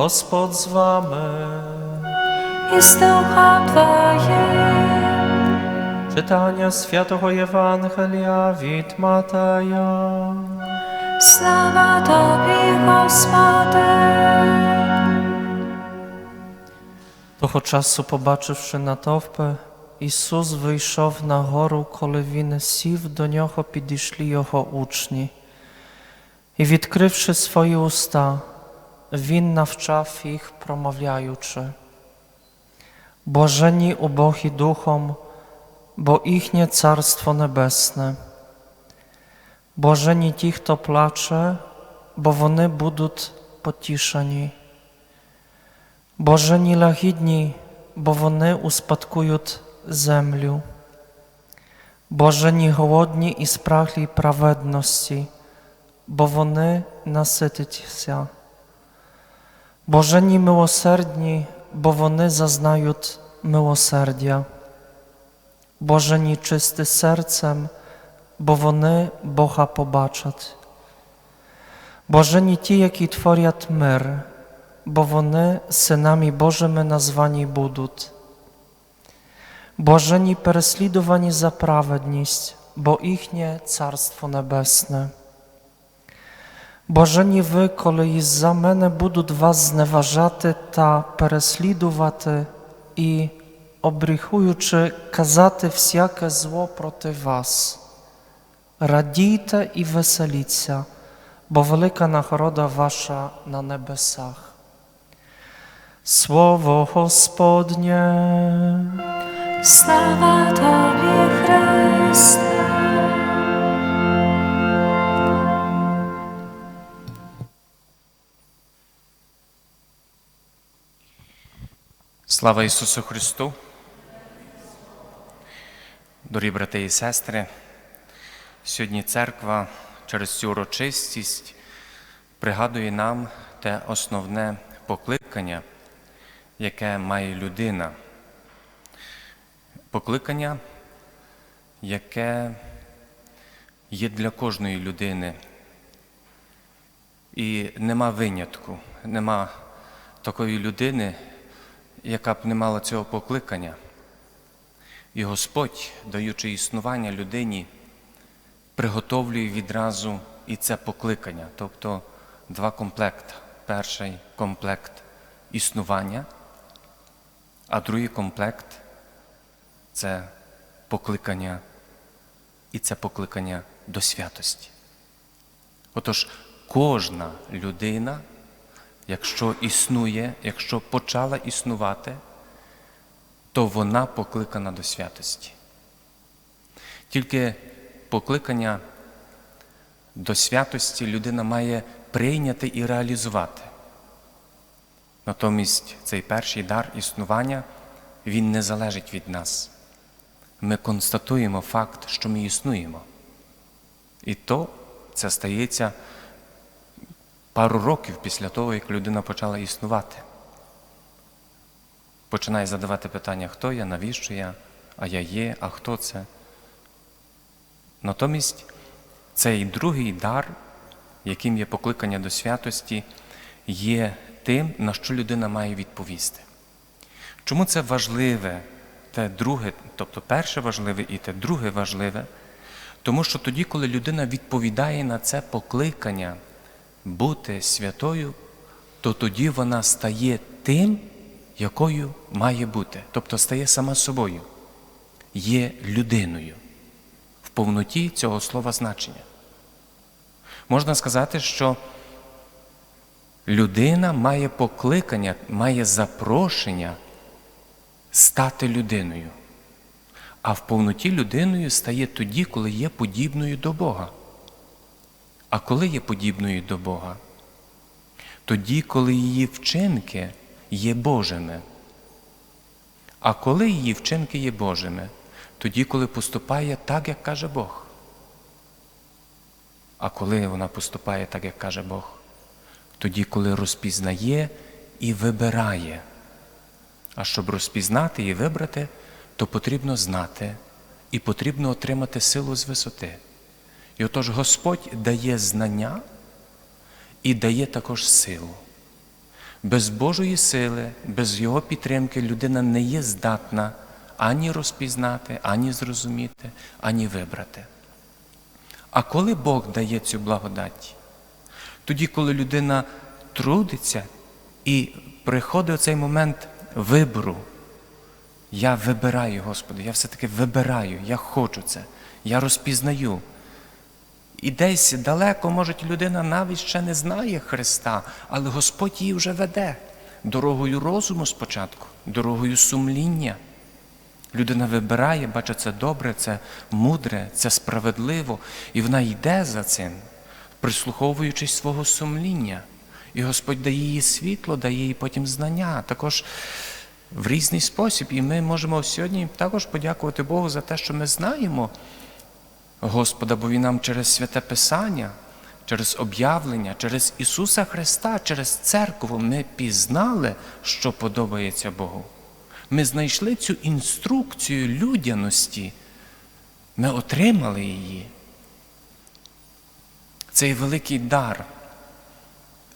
Господь з вами. z ducha Twoim. Czytanie Świętego Ewangelia від Mateja. Слава Тобі, Господи. Того часу, побачивши натовпи, Ісус вийшов на гору, коли він сів, до нього підійшли його учні. І, відкривши свої уста, Він навчав їх, промовляючи. Блаженні убогі духом, бо їхнє Царство Небесне. Блаженні ті, хто плаче, бо вони будуть потішені. Блаженні лагідні, бо вони успадкують землю. Блаженні голодні і спраглі праведності, бо вони наситяться. Блаженні милосердні, бо вони зазнають милосердя. Блаженні чисті серцем, бо вони Бога побачать. Блаженні ті, які творять мир, бо вони синами Божими названі будуть. Блаженні переслідувані за праведність, бо їхнє Царство Небесне. Блаженні ви, коли із-за мене будуть вас зневажати та переслідувати і, обріхуючи, казати всяке зло проти вас. Радійте і веселіться, бо велика нагорода ваша на небесах. Слово Господнє. Слава Тобі, Христе. Слава Ісусу Христу! Дорогі брати і сестри, сьогодні церква через цю урочистість пригадує нам те основне покликання, яке має людина. Покликання, яке є для кожної людини. І нема винятку, нема такої людини, яка б не мала цього покликання. І Господь, даючи існування людині, приготовлює відразу і це покликання, тобто два комплекти. Перший комплект існування, а другий комплект це покликання, і це покликання до святості. Отож, кожна людина якщо існує, якщо почала існувати, то вона покликана до святості. Тільки покликання до святості людина має прийняти і реалізувати. Натомість цей перший дар існування, він не залежить від нас. Ми констатуємо факт, що ми існуємо. І то це стається пару років після того, як людина почала існувати. Починає задавати питання, хто я, навіщо я, а я є, а хто це. Натомість цей другий дар, яким є покликання до святості, є тим, на що людина має відповісти. Чому це важливе, те друге, тобто перше важливе і те друге важливе? Тому що тоді, коли людина відповідає на це покликання, бути святою, то тоді вона стає тим, якою має бути, тобто стає сама собою, є людиною в повноті цього слова значення. Можна сказати, що людина має покликання, має запрошення стати людиною, а в повноті людиною стає тоді, коли є подібною до Бога. А коли є подібною до Бога? Тоді, коли її вчинки є Божими. А коли її вчинки є Божими, тоді, коли поступає так, як каже Бог. А коли вона поступає так, як каже Бог, тоді, коли розпізнає і вибирає. А щоб розпізнати і вибрати, то потрібно знати і потрібно отримати силу з висоти. І отож Господь дає знання і дає також силу. Без Божої сили, без Його підтримки людина не є здатна ані розпізнати, ані зрозуміти, ані вибрати. А коли Бог дає цю благодать, тоді, коли людина трудиться і приходить цей момент вибору, я вибираю, Господи, я все-таки вибираю, я хочу це, я розпізнаю. І десь далеко, може, людина навіть ще не знає Христа, але Господь її вже веде дорогою розуму спочатку, дорогою сумління. Людина вибирає, бачить, це добре, це мудре, це справедливо, і вона йде за цим, прислуховуючись свого сумління. І Господь дає їй світло, дає їй потім знання, також в різний спосіб. І ми можемо сьогодні також подякувати Богу за те, що ми знаємо Господа, бо Він нам через святе Писання, через об'явлення, через Ісуса Христа, через церкву ми пізнали, що подобається Богу. Ми знайшли цю інструкцію людяності, ми отримали її. Цей великий дар.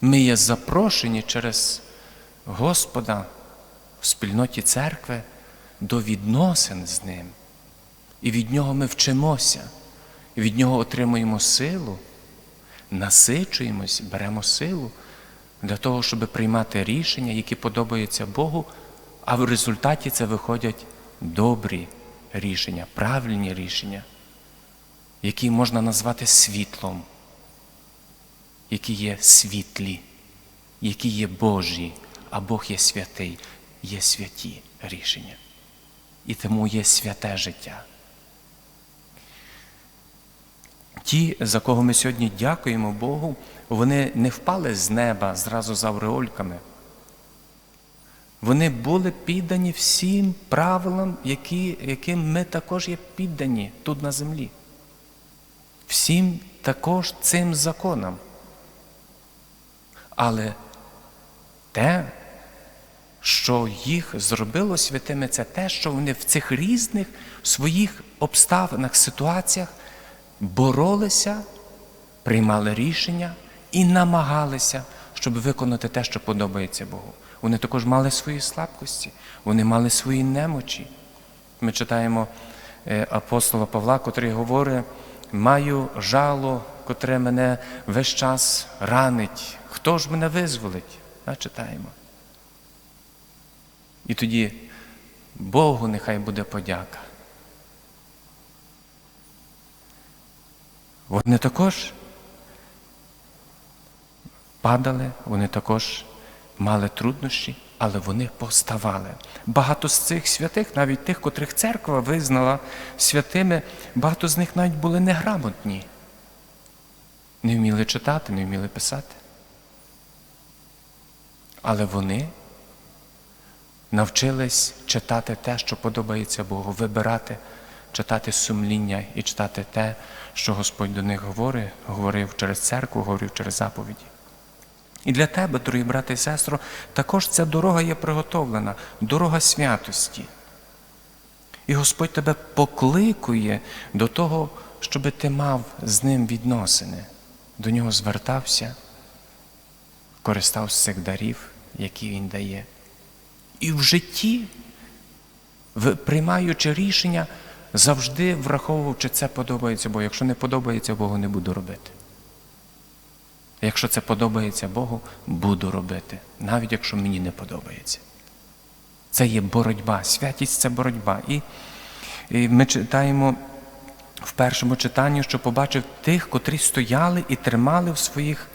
Ми є запрошені через Господа в спільноті церкви до відносин з Ним. І від Нього ми вчимося, від Нього отримуємо силу, насичуємось, беремо силу для того, щоб приймати рішення, які подобаються Богу, а в результаті це виходять добрі рішення, правильні рішення, які можна назвати світлом, які є світлі, які є Божі, а Бог є святий, є святі рішення. І тому є святе життя. Ті, за кого ми сьогодні дякуємо Богу, вони не впали з неба зразу за авреольками. Вони були піддані всім правилам, які, яким ми також є піддані тут на землі. Всім також цим законам. Але те, що їх зробило святими, це те, що вони в цих різних своїх обставинах, ситуаціях боролися, приймали рішення і намагалися, щоб виконати те, що подобається Богу. Вони також мали свої слабкості, вони мали свої немочі. Ми читаємо е, апостола Павла, котрий говорить, маю жало, котре мене весь час ранить. Хто ж мене визволить? Читаємо. І тоді Богу нехай буде подяка. Вони також падали, вони також мали труднощі, але вони поставали. Багато з цих святих, навіть тих, котрих церква визнала святими, багато з них навіть були неграмотні. Не вміли читати, не вміли писати. Але вони навчились читати те, що подобається Богу, вибирати, читати сумління і читати те, що Господь до них говорить, говорив через церкву, говорив через заповіді. І для тебе, дорогі брати і сестри, також ця дорога є приготовлена, дорога святості. І Господь тебе покликує до того, щоб ти мав з ним відносини, до нього звертався, користався цих дарів, які він дає. І в житті, приймаючи рішення, завжди враховував, чи це подобається Богу. Якщо не подобається Богу, не буду робити. Якщо це подобається Богу, буду робити, навіть якщо мені не подобається. Це є боротьба. Святість це боротьба. І, і ми читаємо в першому читанні, що побачив тих, котрі стояли і тримали в своїх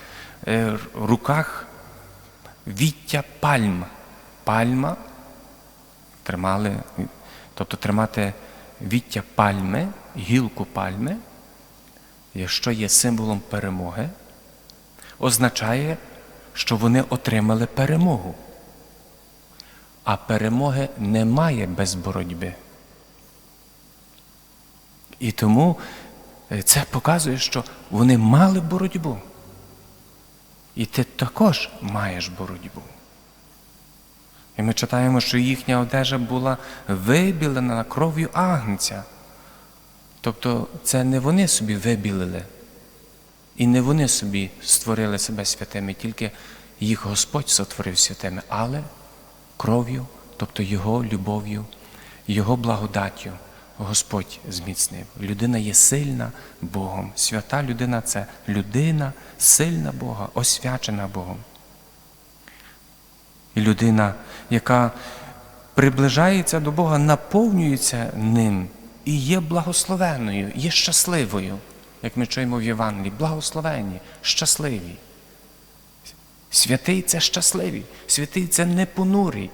е, руках віття пальм. Пальма тримали, тобто тримати віття пальми, гілку пальми, що є символом перемоги, означає, що вони отримали перемогу. А перемоги немає без боротьби. І тому е, це показує, що вони мали боротьбу. І ти також маєш боротьбу. І ми читаємо, що їхня одежа була вибілена кров'ю агнця. Тобто це не вони собі вибілили, і не вони собі створили себе святими, тільки їх Господь сотворив святими, але кров'ю, тобто Його любов'ю, Його благодаттю Господь зміцнив. Людина є сильна Богом. Свята людина це людина, сильна Бога, освячена Богом. І людина, яка приближається до Бога, наповнюється ним і є благословенною, є щасливою, як ми чуємо в Євангелії, благословенні, щасливі. Святий це щасливий, святий це не понурий,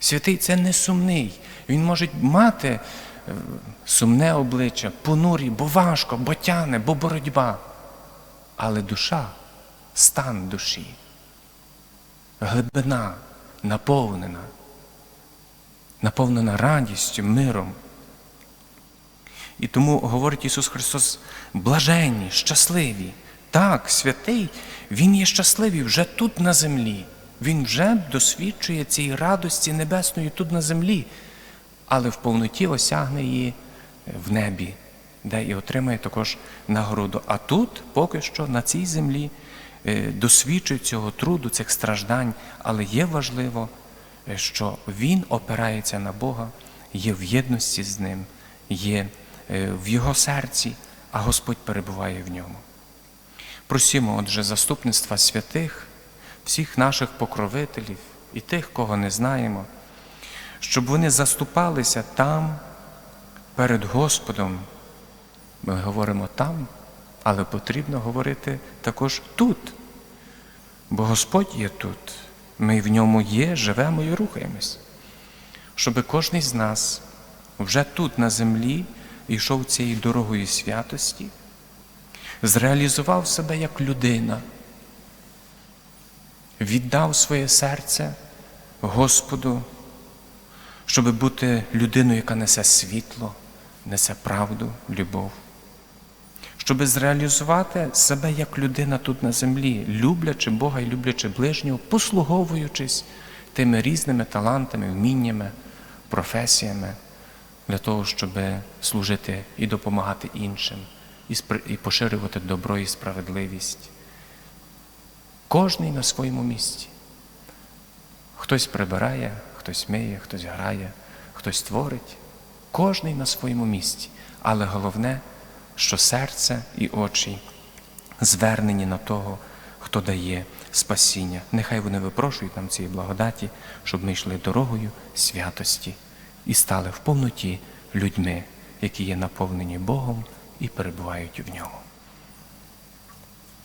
святий це не сумний. Він може мати е, сумне обличчя, понурі, бо важко, бо тяне, бо боротьба. Але душа, стан душі, глибина наповнена, наповнена радістю, миром. І тому говорить Ісус Христос, блаженні, щасливі. Так, святий, Він є щасливий вже тут на землі. Він вже досвідчує цієї радості небесної тут на землі, але в повноті осягне її в небі, де і отримає також нагороду. А тут поки що на цій землі е, досвідчує цього труду, цих страждань, але є важливо, е, що він опирається на Бога, є в єдності з ним, є е, в його серці, а Господь перебуває в ньому. Просімо, отже, заступництва святих, всіх наших покровителів і тих, кого не знаємо, щоб вони заступалися там перед Господом. Ми говоримо там, але потрібно говорити також тут. Бо Господь є тут, ми в ньому є, живемо і рухаємось. Щоб кожен з нас вже тут на землі йшов цією дорогою святості, зреалізував себе як людина, віддав своє серце Господу, щоб бути людиною, яка несе світло, несе правду, любов, щоб зреалізувати себе як людина тут на землі, люблячи Бога і люблячи ближнього, послуговуючись тими різними талантами, вміннями, професіями для того, щоб служити і допомагати іншим, і поширювати добро і справедливість. Кожний на своєму місці. Хтось прибирає, хтось миє, хтось грає, хтось творить. Кожний на своєму місці. Але головне, що серце і очі звернені на того, хто дає спасіння. Нехай вони випрошують нам цієї благодаті, щоб ми йшли дорогою святості і стали в повноті людьми, які є наповнені Богом і перебувають в ньому.